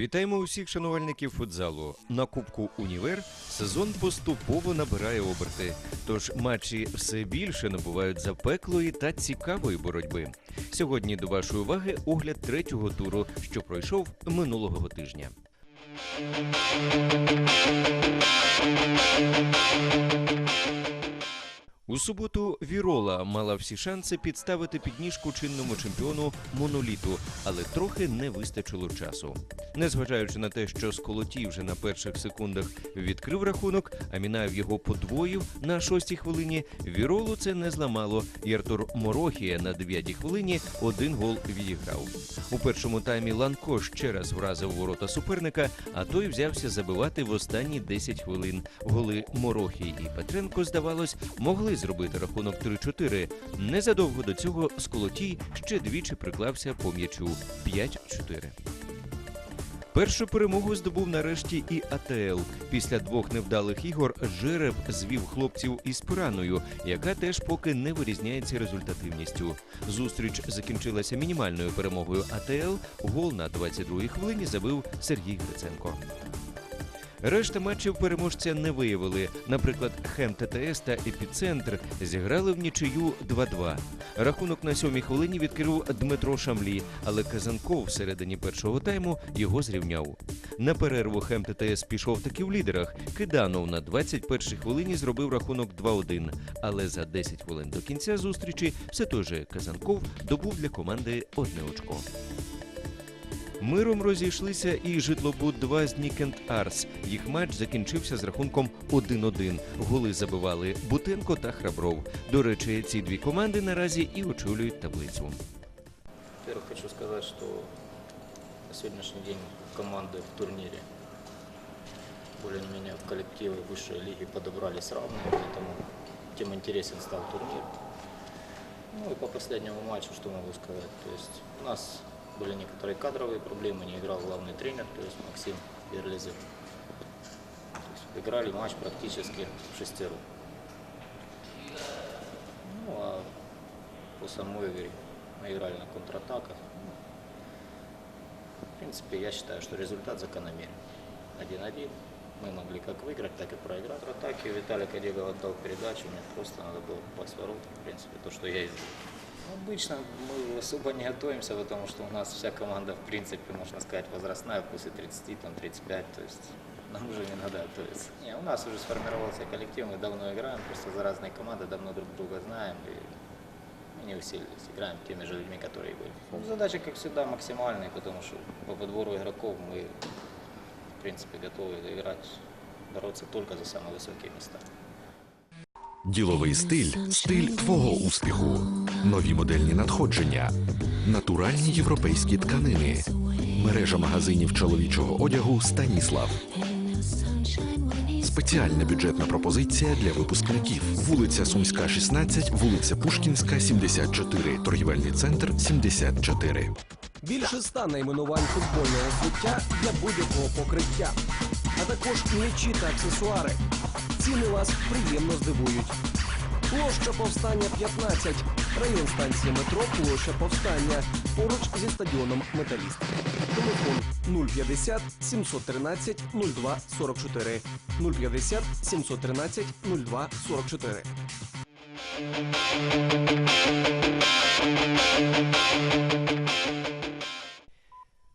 Вітаємо усіх шанувальників футзалу. На Кубку Універ сезон поступово набирає оберти. Тож матчі все більше набувають запеклої та цікавої боротьби. Сьогодні до вашої уваги огляд третього туру, що пройшов минулого тижня. Thank you. У суботу Вірола мала всі шанси підставити підніжку чинному чемпіону моноліту, але трохи не вистачило часу. Незважаючи на те, що Сколотій вже на перших секундах відкрив рахунок, а Мінаєв його подвоїв на шостій хвилині. Віролу це не зламало, і Артур Морохія на дев'ятій хвилині один гол відіграв. У першому таймі Ланко ще раз вразив ворота суперника, а той взявся забивати в останні 10 хвилин. Голи Морохій і Петренко, здавалось, могли зробити рахунок 3-4. Незадовго до цього Сколотій ще двічі приклався по м'ячу 5-4. Першу перемогу здобув нарешті і АТЛ. Після двох невдалих ігор Жереб звів хлопців із Пираною, яка теж поки не вирізняється результативністю. Зустріч закінчилася мінімальною перемогою АТЛ. Гол на 22-й хвилині забив Сергій Гриценко. Решта матчів переможця не виявили. Наприклад, Хем ТТС та Епіцентр зіграли в нічию 2-2. Рахунок на сьомій хвилині відкрив Дмитро Шамлі, але Казанков всередині першого тайму його зрівняв. На перерву Хем ТТС пішов таки в лідерах. Киданов на 21-й хвилині зробив рахунок 2-1. Але за 10 хвилин до кінця зустрічі все той же Казанков добув для команди одне очко. Миром розійшлися і житлобуд 2 з Нікенд Арс. Їх матч закінчився з рахунком 1-1. Голи забивали Бутенко та Храбров. До речі, ці дві команди наразі і очолюють таблицю. Во-первых, хочу сказать, что на сегодняшний день команды в турнире более-менее коллективы высшей лиги подобрались равные, поэтому тем интересен стал турнир. Ну и по последнему матчу, что могу сказать, то есть у нас были некоторые кадровые проблемы, не играл главный тренер, то есть Максим есть играли матч практически в шестером. Ну а по самой игре мы играли на контратаках. В принципе, я считаю, что результат закономерен. 1-1. Мы могли как выиграть, так и проиграть. В атаке Виталий Кадегов отдал передачу, мне просто надо было попасть в ворота. В принципе, то, что я и сделал. Обычно мы особо не готовимся, потому что у нас вся команда, в принципе, можно сказать, возрастная, после 30, там, 35, то есть нам уже не надо готовиться. Не, у нас уже сформировался коллектив, мы давно играем, просто за разные команды, давно друг друга знаем, и не усилились, играем теми же людьми, которые были. Ну, задача, как всегда, максимальная, потому что по подбору игроков мы, в принципе, готовы играть, бороться только за самые высокие места. Діловий стиль стиль твого успіху. Нові модельні надходження, натуральні європейські тканини, мережа магазинів чоловічого одягу Станіслав. Спеціальна бюджетна пропозиція для випускників. Вулиця Сумська, 16, вулиця Пушкінська, 74, торгівельний центр 74. Більше ста найменувань футбольного взуття для будь-якого покриття, а також м'ячі та аксесуари. Ціни вас приємно здивують. Площа повстання 15, район станції метро, площа повстання поруч зі стадіоном Металіст. Телефон 050 713 02 44 050 713 02 44.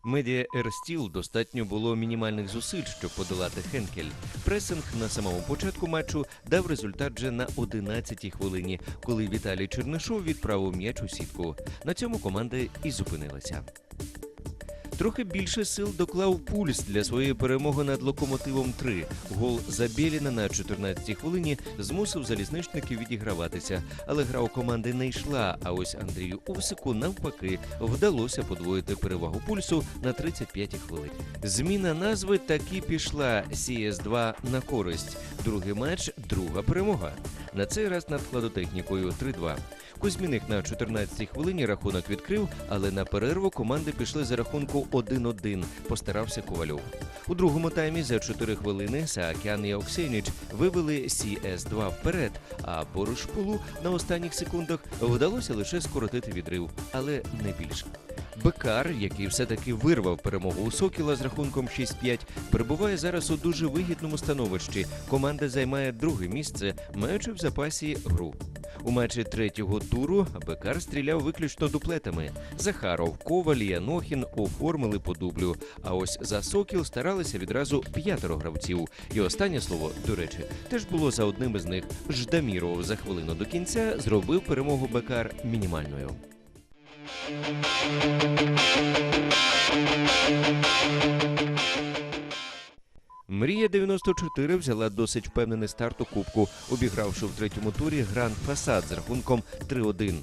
Медіа Ерстіл достатньо було мінімальних зусиль, щоб подолати Хенкель. Пресинг на самому початку матчу дав результат вже на 11-й хвилині, коли Віталій Чернишов відправив м'яч у сітку. На цьому команди і зупинилася. Трохи більше сил доклав пульс для своєї перемоги над локомотивом 3. Гол Забєліна на 14-й хвилині змусив залізничників відіграватися, але гра у команди не йшла. А ось Андрію Усику навпаки вдалося подвоїти перевагу пульсу на 35-й хвилині. Зміна назви таки пішла CS2 на користь. Другий матч, друга перемога. На цей раз над хладотехнікою 3-2. Кузьміних на 14-й хвилині рахунок відкрив, але на перерву команди пішли за рахунку 1-1. Постарався Ковальов. У другому таймі за 4 хвилини Саакян і Оксеніч вивели CS-2 вперед, а Борошпулу на останніх секундах вдалося лише скоротити відрив, але не більше. Бекар, який все-таки вирвав перемогу у Сокіла з рахунком 6-5, перебуває зараз у дуже вигідному становищі. Команда займає друге місце, маючи в запасі гру. У матчі третього туру Бекар стріляв виключно дуплетами. Захаров, Коваль і Анохін оформили по дублю. А ось за Сокіл старалися відразу п'ятеро гравців. І останнє слово, до речі, теж було за одним із них. Ждаміров за хвилину до кінця зробив перемогу Бекар мінімальною. Thank you. Мрія 94 взяла досить впевнений старт у кубку, обігравши в третьому турі гранд фасад з рахунком 3-1.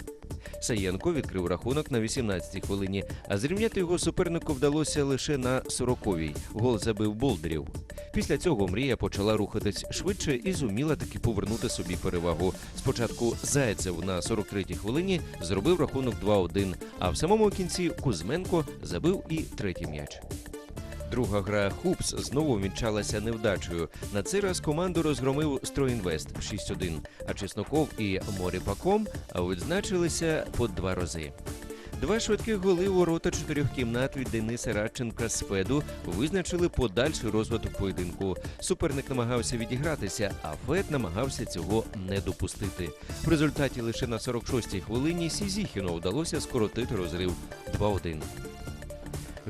Саєнко відкрив рахунок на 18-й хвилині, а зрівняти його супернику вдалося лише на 40-й. Гол забив Болдерів. Після цього мрія почала рухатись швидше і зуміла таки повернути собі перевагу. Спочатку Зайцев на 43-й хвилині зробив рахунок 2-1, а в самому кінці Кузьменко забив і третій м'яч. Друга гра Хупс знову вінчалася невдачею. На цей раз команду розгромив Стройінвест 6-1, а Чесноков і Моріпаком відзначилися по два рази. Два швидких голи у ворота чотирьох кімнат від Дениса Радченка з Феду визначили подальший розвиток поєдинку. Суперник намагався відігратися, а Фед намагався цього не допустити. В результаті лише на 46-й хвилині Сізіхіну вдалося скоротити розрив 2-1.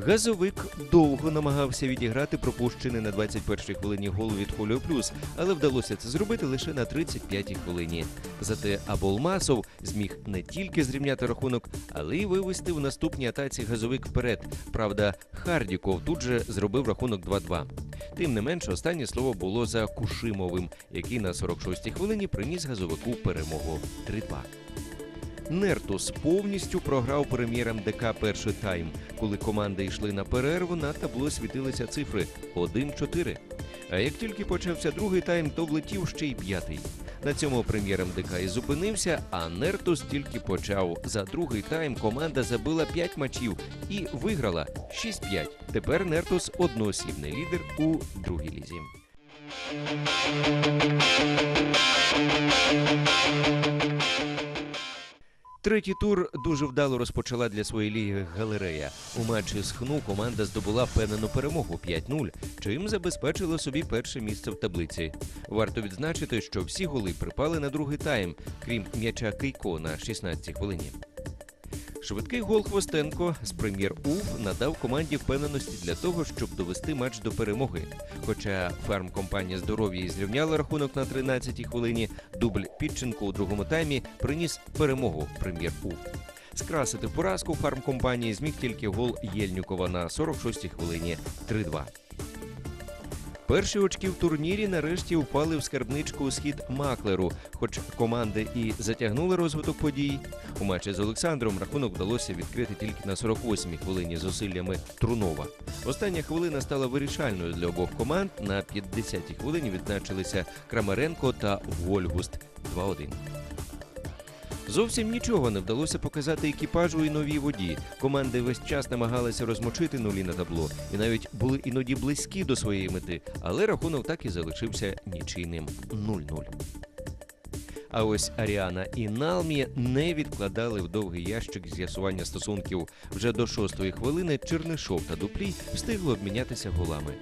Газовик довго намагався відіграти пропущений на 21-й хвилині гол від Холіо Плюс, але вдалося це зробити лише на 35-й хвилині. Зате Аболмасов зміг не тільки зрівняти рахунок, але й вивести в наступній атаці газовик вперед. Правда, Хардіков тут же зробив рахунок 2-2. Тим не менш, останнє слово було за Кушимовим, який на 46-й хвилині приніс газовику перемогу 3-2. Нертус повністю програв прем'єрам ДК перший тайм. Коли команди йшли на перерву, на табло світилися цифри 1-4. А як тільки почався другий тайм, то влетів ще й п'ятий. На цьому прем'єрам ДК і зупинився, а Нертус тільки почав. За другий тайм команда забила 5 матчів і виграла 6-5. Тепер Нертус одноосібний лідер у другій лізі. Третій тур дуже вдало розпочала для своєї ліги галерея. У матчі з ХНУ команда здобула впевнену перемогу 5-0, чим забезпечила собі перше місце в таблиці. Варто відзначити, що всі голи припали на другий тайм, крім м'яча Кейко на 16-й хвилині. Швидкий гол Хвостенко з прем'єр УФ надав команді впевненості для того, щоб довести матч до перемоги. Хоча фармкомпанія здоров'я зрівняла рахунок на 13-й хвилині, дубль Підченко у другому таймі приніс перемогу прем'єр УФ. Скрасити поразку фармкомпанії зміг тільки гол Єльнюкова на 46-й хвилині 3-2. Перші очки в турнірі нарешті впали в скарбничку схід Маклеру, хоч команди і затягнули розвиток подій. У матчі з Олександром рахунок вдалося відкрити тільки на 48-й хвилині зусиллями Трунова. Остання хвилина стала вирішальною для обох команд. На 50-й хвилині відзначилися Крамаренко та Вольгуст 2-1. Зовсім нічого не вдалося показати екіпажу і новій воді. Команди весь час намагалися розмочити нулі на табло і навіть були іноді близькі до своєї мети, але рахунок так і залишився нічийним 0-0. А ось Аріана і Налмі не відкладали в довгий ящик з'ясування стосунків. Вже до шостої хвилини Чернишов та Дуплій встигли обмінятися голами.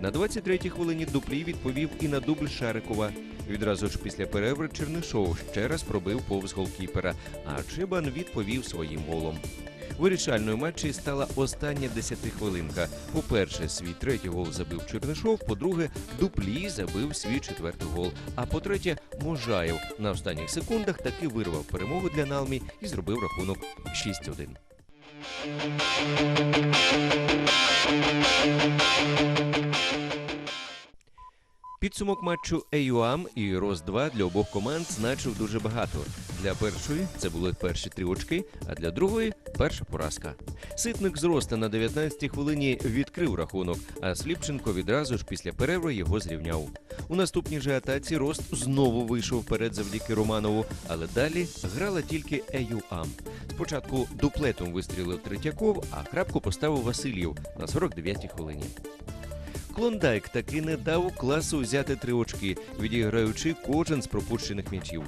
На 23-й хвилині Дуплій відповів і на дубль Шарикова. Відразу ж після перерви Чернишов ще раз пробив повз голкіпера, а Чибан відповів своїм голом. Вирішальною матчі стала остання десятихвилинка. По-перше, свій третій гол забив Чернишов, по-друге, Дуплі забив свій четвертий гол. А по-третє, Можаєв на останніх секундах таки вирвав перемогу для Налмі і зробив рахунок 6-1. Підсумок матчу ЕЮАМ і Рос-2 для обох команд значив дуже багато. Для першої це були перші три очки, а для другої перша поразка. Ситник з Роста на 19-й хвилині відкрив рахунок, а Сліпченко відразу ж після перерви його зрівняв. У наступній же атаці Рост знову вийшов вперед завдяки Романову, але далі грала тільки ЕЮАМ. Спочатку дуплетом вистрілив Третьяков, а крапку поставив Васильєв на 49-й хвилині. Клондайк таки не дав класу взяти три очки, відіграючи кожен з пропущених м'ячів.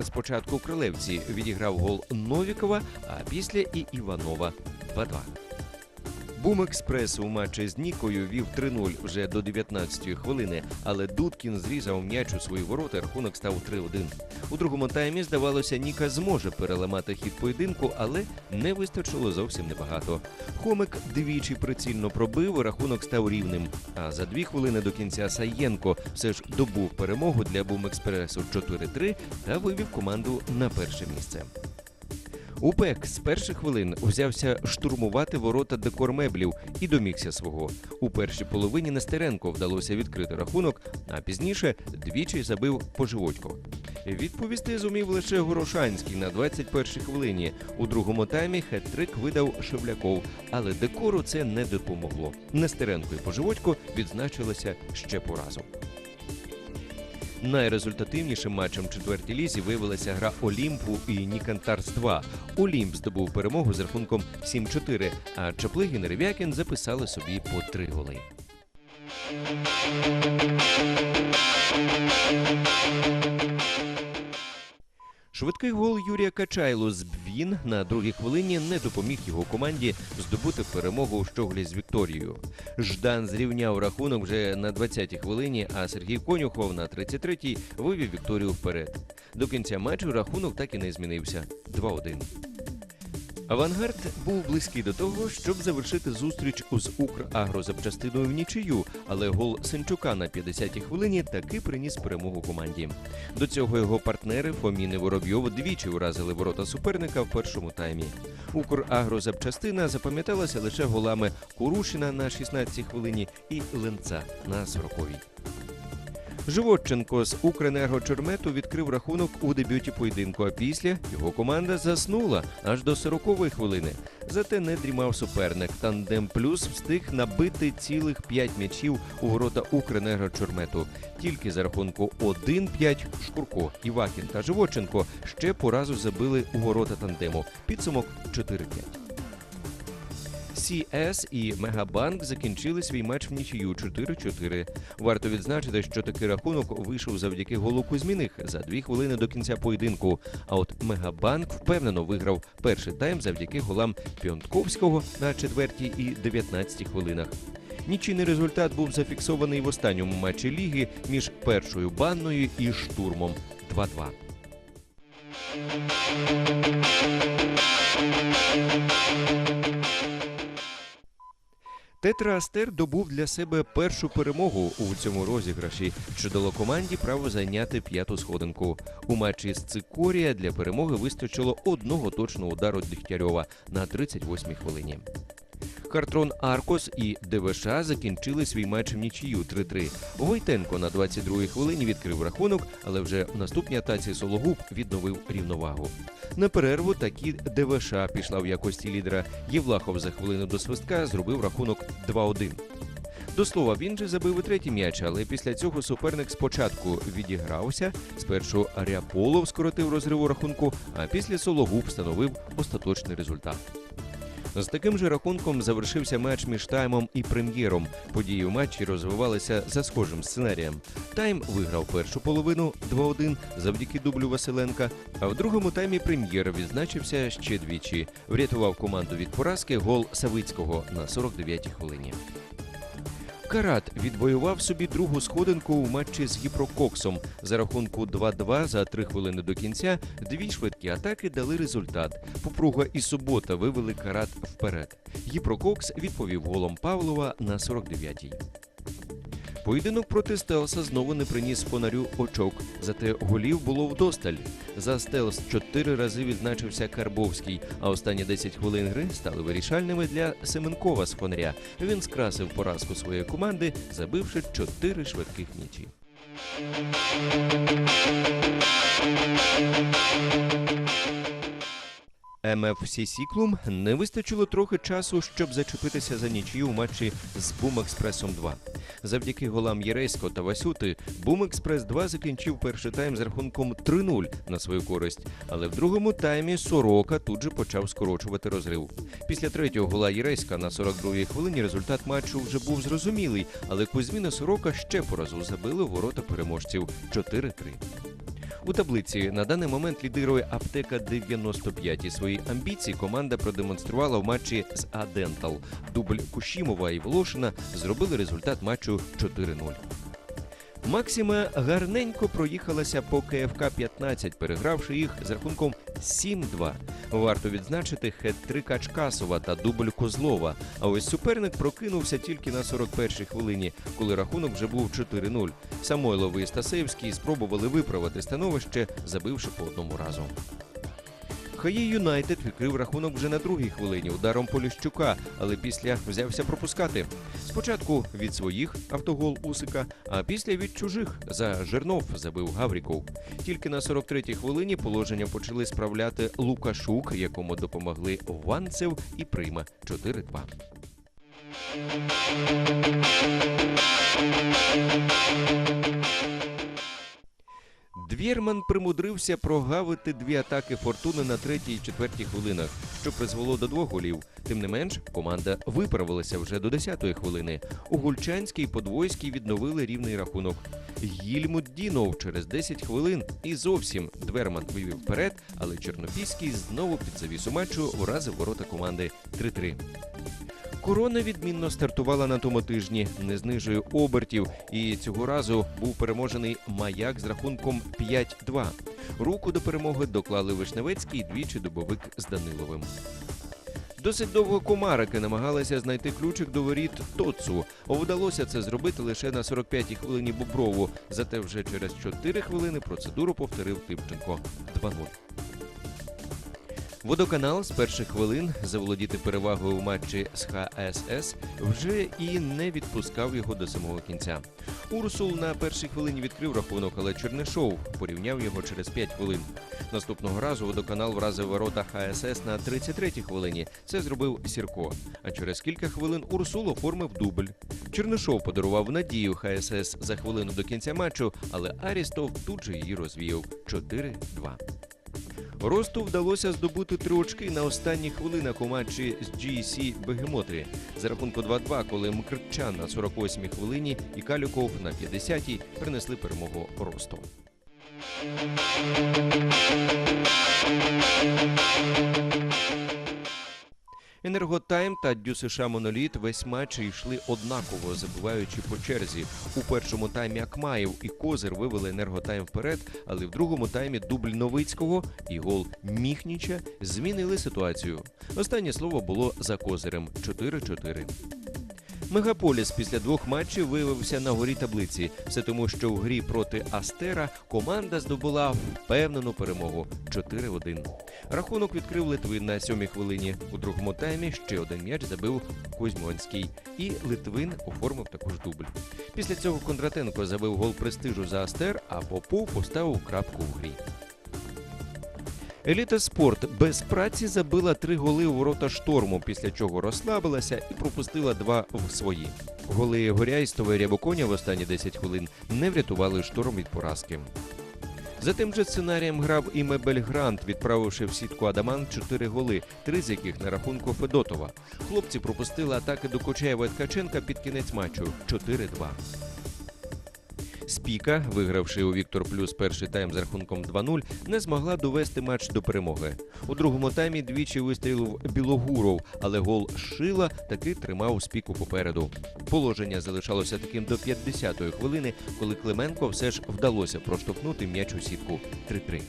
Спочатку Крилевці відіграв гол Новікова, а після і Іванова 2-2. Бум Експрес у матчі з Нікою вів 3-0 вже до 19-ї хвилини, але Дудкін зрізав м'яч у свої ворота, рахунок став 3-1. У другому таймі, здавалося, Ніка зможе переламати хід поєдинку, але не вистачило зовсім небагато. Хомик двічі прицільно пробив, рахунок став рівним. А за дві хвилини до кінця Саєнко все ж добув перемогу для Бум Експресу 4-3 та вивів команду на перше місце. УПЕК з перших хвилин взявся штурмувати ворота декормеблів і домігся свого. У першій половині Нестеренко вдалося відкрити рахунок, а пізніше двічі забив поживодько. Відповісти зумів лише Горошанський на 21-й хвилині. У другому таймі хет-трик видав Шевляков, але декору це не допомогло. Нестеренко і поживодько відзначилися ще по разу. Найрезультативнішим матчем четвертій лізі виявилася гра Олімпу і Нікантарс 2. Олімп здобув перемогу з рахунком 7-4, а Чаплигін і Ревякін записали собі по три голи. Швидкий гол Юрія Качайло з Бвін на другій хвилині не допоміг його команді здобути перемогу у щоглі з Вікторією. Ждан зрівняв рахунок вже на 20-й хвилині, а Сергій Конюхов на 33-й вивів Вікторію вперед. До кінця матчу рахунок так і не змінився 2-1. Авангард був близький до того, щоб завершити зустріч з Украгрозапчастиною в нічию, але гол Сенчука на 50-й хвилині таки приніс перемогу команді. До цього його партнери Фомін і Воробйов двічі уразили ворота суперника в першому таймі. Украгрозапчастина запам'яталася лише голами Курушина на 16-й хвилині і Ленца на 40-й. Животченко з Укренергочермету відкрив рахунок у дебюті поєдинку, а після його команда заснула аж до 40-ї хвилини. Зате не дрімав суперник. Тандем плюс встиг набити цілих 5 м'ячів у ворота Укренергочермету. Тільки за рахунку 1-5 Шкурко, Івакін та Животченко ще по разу забили у ворота тандему. Підсумок 4-5. CS і Мегабанк закінчили свій матч в нічию 4-4. Варто відзначити, що такий рахунок вийшов завдяки голу Кузьміних за дві хвилини до кінця поєдинку. А от Мегабанк впевнено виграв перший тайм завдяки голам Піонтковського на четвертій і 19 хвилинах. Нічийний результат був зафіксований в останньому матчі ліги між першою банною і штурмом 2-2. Тетра Астер добув для себе першу перемогу у цьому розіграші, що дало команді право зайняти п'яту сходинку. У матчі з Цикорія для перемоги вистачило одного точного удару Дегтярьова на 38-й хвилині. Картрон Аркос і ДВШ закінчили свій матч в нічию 3-3. Войтенко на 22-й хвилині відкрив рахунок, але вже в наступній атаці Сологуб відновив рівновагу. На перерву такі ДВШ пішла в якості лідера. Євлахов за хвилину до свистка зробив рахунок 2-1. До слова, він же забив і третій м'яч, але після цього суперник спочатку відігрався. Спершу Ряполов скоротив розрив у рахунку, а після Сологуб встановив остаточний результат. З таким же рахунком завершився матч між таймом і прем'єром. Події у матчі розвивалися за схожим сценарієм. Тайм виграв першу половину 2-1 завдяки дублю Василенка. А в другому таймі прем'єр відзначився ще двічі. Врятував команду від поразки гол Савицького на 49-й хвилині. Карат відвоював собі другу сходинку у матчі з Гіпрококсом. За рахунку 2-2 за три хвилини до кінця дві швидкі атаки дали результат. Попруга і субота вивели карат вперед. Гіпрококс відповів голом Павлова на 49-й. Поєдинок проти Стелса знову не приніс фонарю очок, зате голів було вдосталь. За Стелс чотири рази відзначився Карбовський, а останні 10 хвилин гри стали вирішальними для Семенкова з фонаря. Він скрасив поразку своєї команди, забивши чотири швидких м'ячі. МФС Сіклум не вистачило трохи часу, щоб зачепитися за нічию у матчі з Бумекспресом 2. Завдяки голам Єресько та Васюти Бум Експрес 2 закінчив перший тайм з рахунком 3-0 на свою користь. Але в другому таймі Сорока тут же почав скорочувати розрив. Після третього гола Єреська на 42-й хвилині результат матчу вже був зрозумілий, але Кузьміна Сорока ще по разу забили ворота переможців 4-3. У таблиці на даний момент лідирує аптека 95 і свої амбіції команда продемонструвала в матчі з Адентал. Дубль Кушімова і Волошина зробили результат матчу 4-0. Максима гарненько проїхалася по КФК 15, перегравши їх з рахунком 7-2. Варто відзначити хет-трик Ачкасова та дубль Козлова. А ось суперник прокинувся тільки на 41-й хвилині, коли рахунок вже був 4-0. Самойлов і Стасевський спробували виправити становище, забивши по одному разу. Хаї Юнайтед відкрив рахунок вже на другій хвилині ударом Поліщука, але після взявся пропускати. Спочатку від своїх автогол Усика, а після від чужих за Жернов забив Гавріков. Тільки на 43-й хвилині положення почали справляти Лукашук, якому допомогли Ванцев і Прима 4-2. Двєрман примудрився прогавити дві атаки фортуни на третій і четвертій хвилинах, що призвело до двох голів. Тим не менш, команда виправилася вже до 10-ї хвилини. У Гульчанській і Подвойській відновили рівний рахунок. Гільмут Дінов через 10 хвилин і зовсім Дверман вивів вперед, але Чорнопільський знову під завісу матчу вразив ворота команди 3-3. Корона відмінно стартувала на тому тижні, не знижує обертів, і цього разу був переможений маяк з рахунком 5-2. Руку до перемоги доклали Вишневецький двічі добовик з Даниловим. Досить довго комарики намагалися знайти ключик до воріт Тоцу. Вдалося це зробити лише на 45-й хвилині Боброву. Зате вже через 4 хвилини процедуру повторив Типченко 2-0. Водоканал з перших хвилин заволодіти перевагою у матчі з ХСС вже і не відпускав його до самого кінця. Урсул на першій хвилині відкрив рахунок, але Чернишов порівняв його через 5 хвилин. Наступного разу водоканал вразив ворота ХСС на 33-й хвилині. Це зробив Сірко. А через кілька хвилин Урсул оформив дубль. Чернишов подарував надію ХСС за хвилину до кінця матчу, але Арістов тут же її розвіяв 4-2. Росту вдалося здобути три очки на останніх хвилинах у матчі з GC Бегемотрі. За рахунку 2-2, коли Мкрчан на 48-й хвилині і Калюков на 50-й принесли перемогу Росту. Енерготайм та Дю США Моноліт весь матч йшли однаково, забиваючи по черзі. У першому таймі Акмаєв і Козир вивели енерготайм вперед, але в другому таймі дубль Новицького і гол Міхніча змінили ситуацію. Останнє слово було за Козирем 4-4. Мегаполіс після двох матчів виявився на горі таблиці. Все тому, що в грі проти Астера команда здобула впевнену перемогу 4-1. Рахунок відкрив Литвин на сьомій хвилині. У другому таймі ще один м'яч забив Кузьмонський. І Литвин оформив також дубль. Після цього Кондратенко забив гол престижу за Астер, а Попов поставив крапку в грі. Еліта спорт без праці забила три голи у ворота шторму, після чого розслабилася і пропустила два в свої. Голи Горяйстова і Рябоконя в останні 10 хвилин не врятували шторм від поразки. За тим же сценарієм грав і Мебель Грант, відправивши в сітку Адаман 4 голи, три з яких на рахунку Федотова. Хлопці пропустили атаки до Кочаєва Ткаченка під кінець матчу 4-2. Спіка, вигравши у Віктор Плюс перший тайм з рахунком 2-0, не змогла довести матч до перемоги. У другому таймі двічі вистрілив Білогуров, але гол Шила таки тримав спіку попереду. Положення залишалося таким до 50-ї хвилини, коли Клименко все ж вдалося проштовхнути м'яч у сітку 3-3.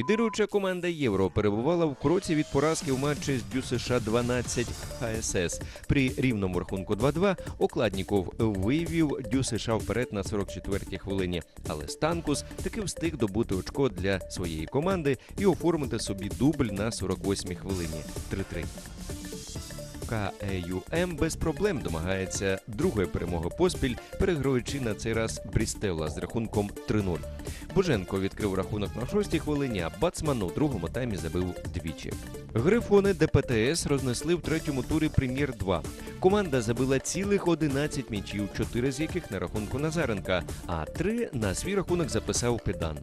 Лідируюча команда Євро перебувала в кроці від поразки в матчі з дюсиша 12 ХСС. При рівному рахунку 2-2 Окладніков вивів дюсиша вперед на 44-й хвилині. Але Станкус таки встиг добути очко для своєї команди і оформити собі дубль на 48-й хвилині 3-3. ФК ЕЮМ без проблем домагається другої перемоги поспіль, переграючи на цей раз Брістела з рахунком 3-0. Боженко відкрив рахунок на шостій хвилині, а Бацман у другому таймі забив двічі. Грифони ДПТС рознесли в третьому турі Прем'єр 2. Команда забила цілих 11 м'ячів, 4 з яких на рахунку Назаренка, а 3 на свій рахунок записав Педан.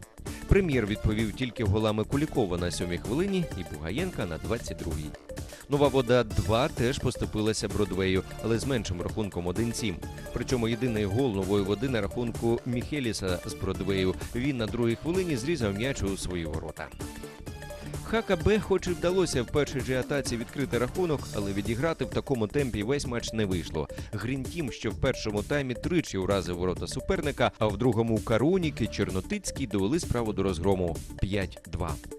Прем'єр відповів тільки голами Кулікова на сьомій хвилині і Бугаєнка на 22-й. Нова вода 2 теж поступилася Бродвею, але з меншим рахунком 1-7. Причому єдиний гол нової води на рахунку Міхеліса з Бродвею. Він на другій хвилині зрізав м'яч у свої ворота. ХКБ хоч і вдалося в першій же атаці відкрити рахунок, але відіграти в такому темпі весь матч не вийшло. Грінтім, що в першому таймі тричі уразив ворота суперника, а в другому Карунік і довели справу до розгрому 5-2.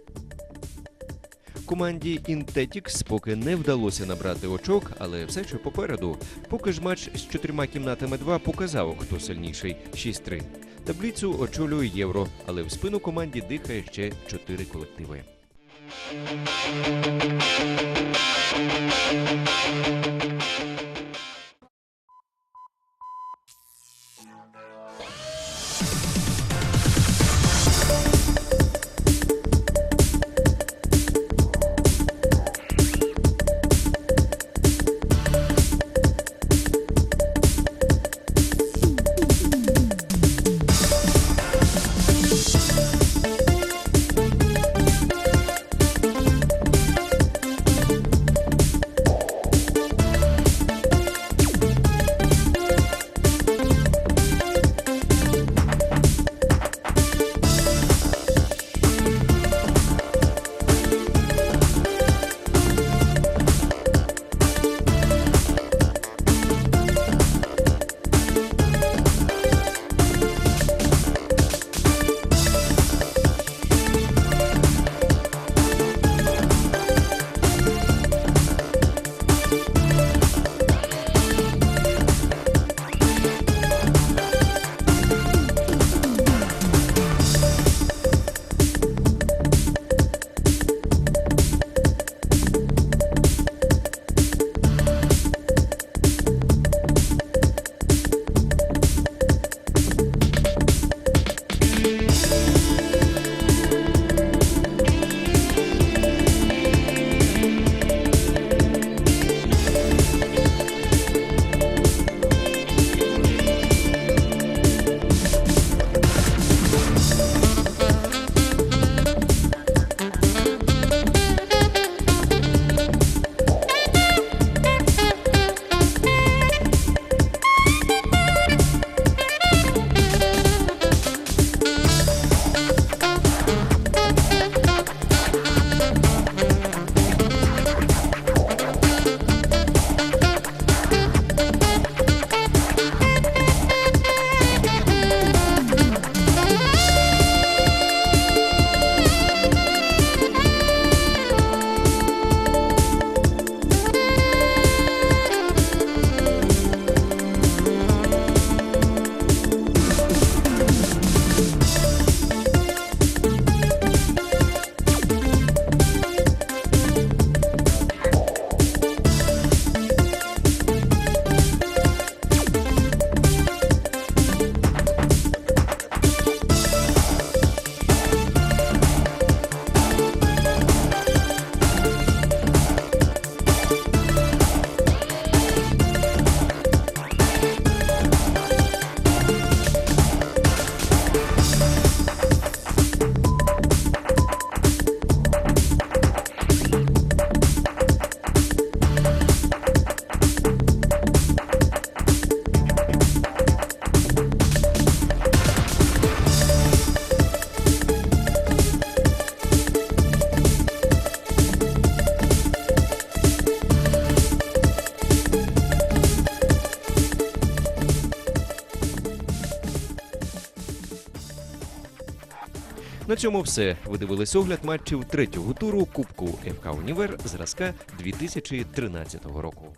Команді Інтетікс поки не вдалося набрати очок, але все ще попереду. Поки ж матч з чотирма кімнатами 2 показав, хто сильніший 6-3. Таблицю очолює євро, але в спину команді дихає ще чотири колективи. Цьому все. Ви дивились огляд матчів третього туру Кубку ФК Універ зразка 2013 року.